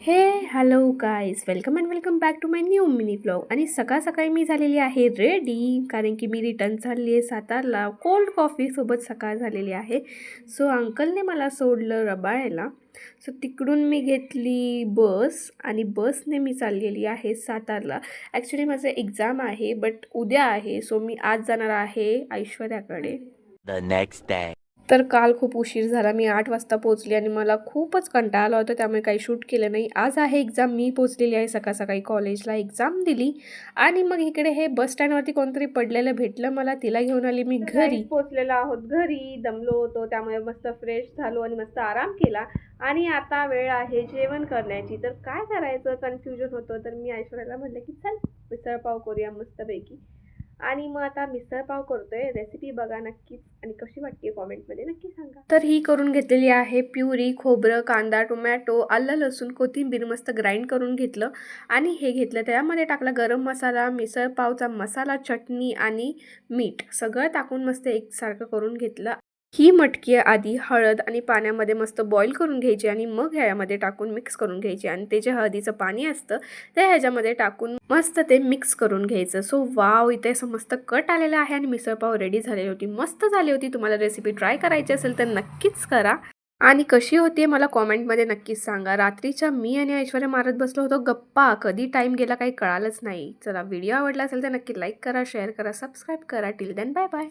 Hey hello guys welcome and welcome back to my new mini blog आणि सकाळ सकाळी मी झालेली आहे रेडी कारण की मी रिटर्न चालली आहे सातारला. कोल्ड कॉफीसोबत सकाळ झालेली आहे. सो अंकलने मला सोडलं रबाळ्याला. सो तिकडून मी घेतली बस आणि बसने मी चाललेली आहे सातारला. ॲक्च्युली माझं एक्झाम आहे बट उद्या आहे. सो मी आज जाणार आहे ऐश्वर्याकडे. The next day. तर काल खूप उशीर झाला. मी आठ वाजता पोचली आणि मला खूपच कंटाळा आला होता. त्यामुळे काही शूट केलं नाही. आज आहे एक्झाम. मी पोचलेली आहे. सकाळ सकाळी कॉलेजला एक्झाम दिली. आणि मग इकडे हे बस स्टँडवरती कोणतरी पडलेलं भेटलं मला. तिला घेऊन आली मी घरी. पोचलेलो आहोत घरी. दमलो होतो. त्यामुळे मस्त फ्रेश झालो आणि मस्त आराम केला. आणि आता वेळ आहे जेवण करण्याची. तर काय करायचं? कन्फ्युजन होतं. तर मी ऐश्वर्याला म्हटलं की चल मिसळपाव करूया मस्तपैकी. आणि मग आता मिसळपाव करतोय. रेसिपी बघा नक्कीच. आणि कशी वाटते कॉमेंटमध्ये नक्की सांगा. तर ही करून घेतलेली आहे प्युरी खोबरं कांदा टोमॅटो आलं लसूण कोथिंबीर मस्त ग्राइंड करून घेतलं. आणि हे घेतलं त्यामध्ये टाकला गरम मसाला मिसळपावचा मसाला चटणी आणि मीठ सगळं टाकून मस्त एकसारखं करून घेतलं. ही मटकी आधी हळद आणि पाण्यामध्ये मस्त बॉईल करून घ्यायची आणि मग ह्यामध्ये टाकून मिक्स करून घ्यायची. आणि ते जे हळदीचं पाणी असतं ते ह्याच्यामध्ये टाकून मस्त ते मिक्स करून घ्यायचं. सो वाव इथे असं मस्त कट आलेलं आहे आणि मिसळपाव रेडी झालेली होती. मस्त झाली होती. तुम्हाला रेसिपी ट्राय करायची असेल तर नक्कीच करा. आणि कशी होती मला कॉमेंटमध्ये नक्कीच सांगा. रात्रीच्या मी आणि ऐश्वर्या मारत बसलो होतो. गप्पा. कधी टाईम गेला काही कळालंच नाही. चला व्हिडिओ आवडला असेल तर नक्की लाईक करा शेअर करा सबस्क्राईब करा. Till then bye bye